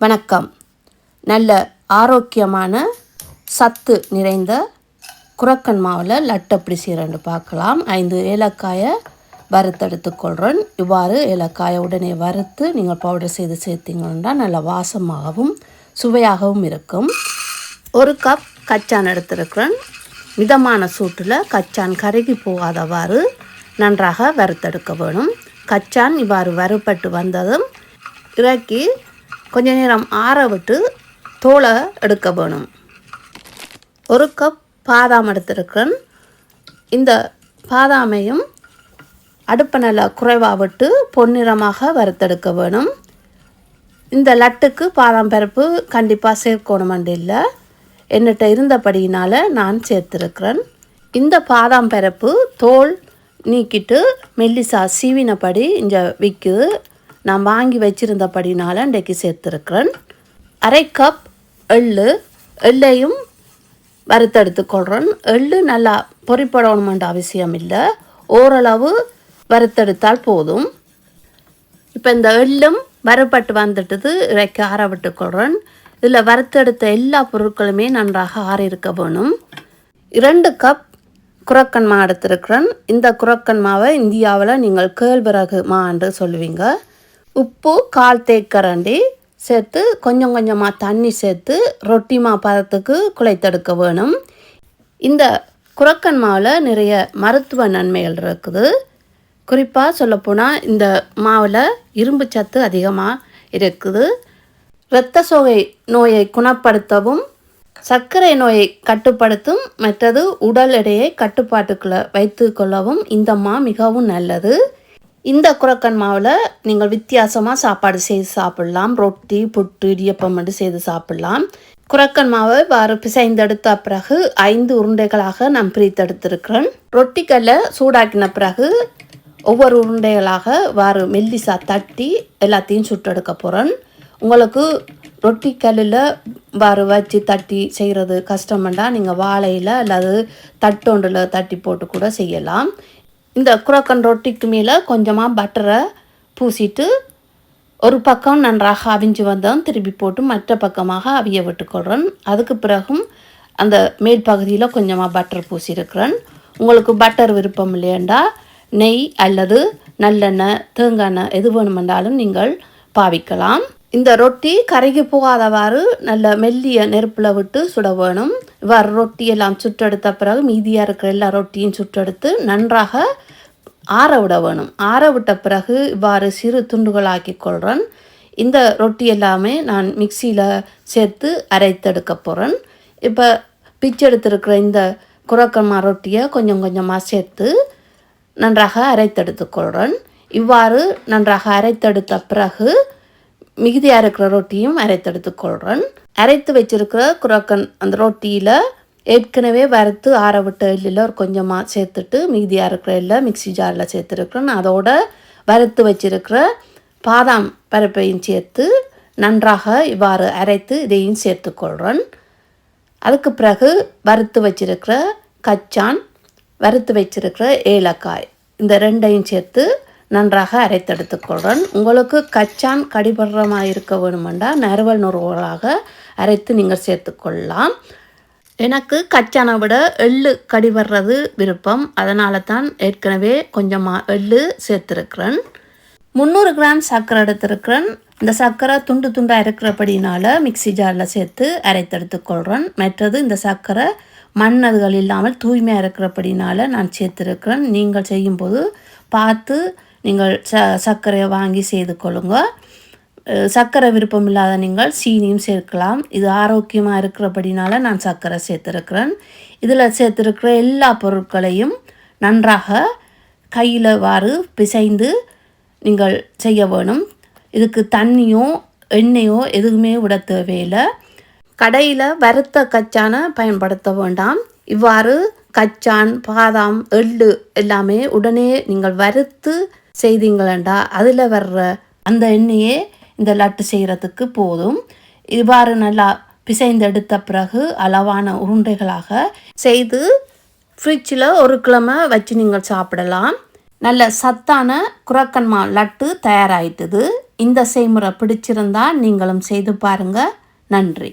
வணக்கம். நல்ல ஆரோக்கியமான சத்து நிறைந்த குரக்கன் மாவில் லட்டு எப்படி செய்கிறேன்னு பார்க்கலாம். ஐந்து ஏலக்காயை வறுத்தெடுத்துக்கொள்கிறேன் இவ்வாறு ஏலக்காயை உடனே வறுத்து நீங்கள் பவுடர் செய்து சேர்த்தீங்கன்னா நல்ல வாசமாகவும் சுவையாகவும் இருக்கும். ஒரு கப் கச்சான் எடுத்திருக்கிறேன் மிதமான சூட்டில் கச்சான் கருகி போகாதவாறு நன்றாக வறுத்தெடுக்க வேணும். கச்சான் இவ்வாறு வறுபட்டு வந்ததும் இறக்கி கொஞ்ச நேரம் ஆற விட்டு தோலை எடுக்க வேணும். ஒரு கப் பாதாம் எடுத்திருக்கேன் இந்த பாதாமையும் அடுப்பை நல்லா குறைவாக விட்டு பொன்னிறமாக வறுத்தெடுக்க வேணும். இந்த லட்டுக்கு பாதாம் பருப்பு கண்டிப்பாக சேர்க்கணுமெண்டு இல்லை. என்னட்ட இருந்தபடியினால் நான் சேர்த்துருக்கிறேன். இந்த பாதாம் பருப்பு தோல் நீக்கிட்டு மெல்லிசா சீவினபடி இங்கே விற்குது. நான் வாங்கி வச்சிருந்தபடினால இன்றைக்கு சேர்த்துருக்கிறேன். அரை கப் எள்ளு எள்ளையும் வறுத்தெடுத்துக்கொள்கிறேன் எள்ளு நல்லா பொறிப்படணுமென்ற அவசியம் இல்லை. ஓரளவு வறுத்தெடுத்தால் போதும். இப்போ இந்த எள்ளும் வறுபட்டு வந்துட்டது இறைக்க ஆற விட்டுக்கொள்கிறேன் இதில் வறுத்தெடுத்த எல்லா பொருட்களுமே நன்றாக ஆறியிருக்க வேணும். இரண்டு கப் குரக்கன் மா எடுத்திருக்கிறேன். இந்த குரக்கன் மாவை இந்தியாவில் நீங்கள் கேழ்வரகு மா என்று சொல்லுவீங்க. உப்பு கால் தேக்கரண்டி சேர்த்து கொஞ்சம் கொஞ்சமாக தண்ணி சேர்த்து ரொட்டி மா பதத்துக்கு குழைத்தெடுக்க வேணும். இந்த குரக்கன் மாவில் நிறைய மருத்துவ நன்மைகள் இருக்குது. குறிப்பாக சொல்லப்போனால் இந்த மாவில் இரும்பு சத்து அதிகமாக இருக்குது. இரத்த சோகை நோயை குணப்படுத்தவும் சர்க்கரை நோயை கட்டுப்படுத்தும் மற்றது உடல் எடையை கட்டுப்பாட்டுக்குள்ளே வைத்து கொள்ளவும் இந்த மா மிகவும் நல்லது. இந்த குரக்கன் மாவில் நீங்கள் வித்தியாசமாக சாப்பாடு செய்து சாப்பிடலாம். ரொட்டி புட்டு இடியப்பம் மட்டும் செய்து சாப்பிடலாம். குரக்கன் மாவை வாறு பிசைந்தெடுத்த பிறகு ஐந்து உருண்டைகளாக நான் பிரித்தெடுத்திருக்கிறேன். ரொட்டிக்கல்லை சூடாக்கின பிறகு ஒவ்வொரு உருண்டைகளாக வாறு மெல்லிசா தட்டி எல்லாத்தையும் சுட்டெடுக்க போகிறேன் உங்களுக்கு ரொட்டி கல்லில் வாறு வச்சு தட்டி செய்கிறது கஷ்டமெண்டா நீங்கள் வாழையில் அல்லது தட்டொண்டில் தட்டி போட்டு கூட செய்யலாம். இந்த குரோக்கன் ரொட்டிக்கு மேலே கொஞ்சமாக பட்டரை பூசிட்டு ஒரு பக்கம் நன்றாக அவிஞ்சு வந்ததும் திருப்பி போட்டு மற்ற பக்கமாக அவிய விட்டுக்கொள்கிறேன் அதுக்கு பிறகும் அந்த மேல் பகுதியில் கொஞ்சமாக பட்டர் பூசியிருக்கிறேன். உங்களுக்கு பட்டர் விருப்பம் இல்லையண்டா நெய் அல்லது நல்லெண்ணெய் தேங்காய் எண்ணெய் எது வேணுமென்றாலும் நீங்கள் பாவிக்கலாம். இந்த ரொட்டி கரைக்கு போகாதவாறு நல்ல மெல்லிய நெருப்பில் விட்டு சுட வேணும். இவ்வாறு ரொட்டி எல்லாம் சுட்டெடுத்த பிறகு மீதியாக இருக்கிற எல்லா ரொட்டியும் சுட்டெடுத்து நன்றாக ஆற விட வேணும். ஆற விட்ட பிறகு இவ்வாறு சிறு துண்டுகளாக்கி கொள்கிறேன் இந்த ரொட்டி எல்லாமே நான் மிக்சியில் சேர்த்து அரைத்தெடுக்க போகிறேன் இப்போ பிச்செடுத்திருக்கிற இந்த குரக்கம்மா ரொட்டியை கொஞ்சம் கொஞ்சமாக சேர்த்து நன்றாக அரைத்தெடுத்துக்கொள்கிறேன் இவ்வாறு நன்றாக அரைத்தெடுத்த பிறகு மிகுதியாக இருக்கிற ரொட்டியும் அரைத்தெடுத்துக்கொள்கிறேன் அரைத்து வச்சிருக்கிற குரக்கன் அந்த ரொட்டியில் ஏற்கனவே வறுத்து ஆற விட்ட எள்ளில் ஒரு கொஞ்சமாக சேர்த்துட்டு மீதியாக இருக்கிற எல்லாம் மிக்சி ஜாரில் சேர்த்துருக்குறேன் அதோட வறுத்து வச்சிருக்கிற பாதாம் பருப்பையும் சேர்த்து நன்றாக இவ்வாறு அரைத்து இதையும் சேர்த்துக்கொள்கிறேன் அதுக்கு பிறகு வறுத்து வச்சிருக்கிற கச்சான் வறுத்து வச்சிருக்கிற ஏலக்காய் இந்த ரெண்டையும் சேர்த்து நன்றாக அரைத்தெடுத்துக்கொள்கிறேன் உங்களுக்கு கச்சான் கடிபடுறமாக இருக்க வேணுமெண்டா நறுவல் நுறுவலாக அரைத்து நீங்கள் சேர்த்துக்கொள்ளலாம் எனக்கு கச்சானை விட எள்ளு கடிபடுறது விருப்பம். அதனால தான் ஏற்கனவே கொஞ்சமாக எள்ளு சேர்த்துருக்கிறேன். முந்நூறு கிராம் சர்க்கரை எடுத்திருக்கிறேன். இந்த சர்க்கரை துண்டு துண்டாக இருக்கிறபடினால மிக்சி ஜாரில் சேர்த்து அரைத்தெடுத்துக்கொள்கிறேன் மற்றது இந்த சர்க்கரை மண்ணதுகள் இல்லாமல் தூய்மையாக இருக்கிறபடினால நான் சேர்த்துருக்கிறேன். நீங்கள் செய்யும்போது பார்த்து நீங்கள் ச சர்க்கரையை வாங்கி செய்து கொள்ளுங்கள் சர்க்கரை விருப்பம் இல்லாத நீங்கள் சீனியும் சேர்க்கலாம். இது ஆரோக்கியமாக இருக்கிறபடினால நான் சர்க்கரை சேர்த்துருக்கிறேன். இதில் சேர்த்துருக்கிற எல்லா பொருட்களையும் நன்றாக கையில் வாறு பிசைந்து நீங்கள் செய்ய வேணும். இதுக்கு தண்ணியோ எண்ணெயோ எதுவுமே விட தேவையில்லை. கடையில் வறுத்த கச்சானை பயன்படுத்த வேண்டாம். இவ்வாறு கச்சான் பாதாம் எள்ளு எல்லாமே உடனே நீங்கள் வறுத்து செய்தீங்களண்டா அதில் வர்ற அந்த எண்ணெயே இந்த லட்டு செய்கிறதுக்கு போதும். இவ்வாறு நல்லா பிசைந்தெடுத்த பிறகு அளவான உருண்டைகளாக செய்து ஃப்ரிட்ஜில் ஒரு கிழமை வச்சு நீங்கள் சாப்பிடலாம். நல்ல சத்தான குரக்கன்மா லட்டு தயாராயிட்டுது. இந்த செய்முறை பிடிச்சிருந்தா நீங்களும் செய்து பாருங்கள் நன்றி.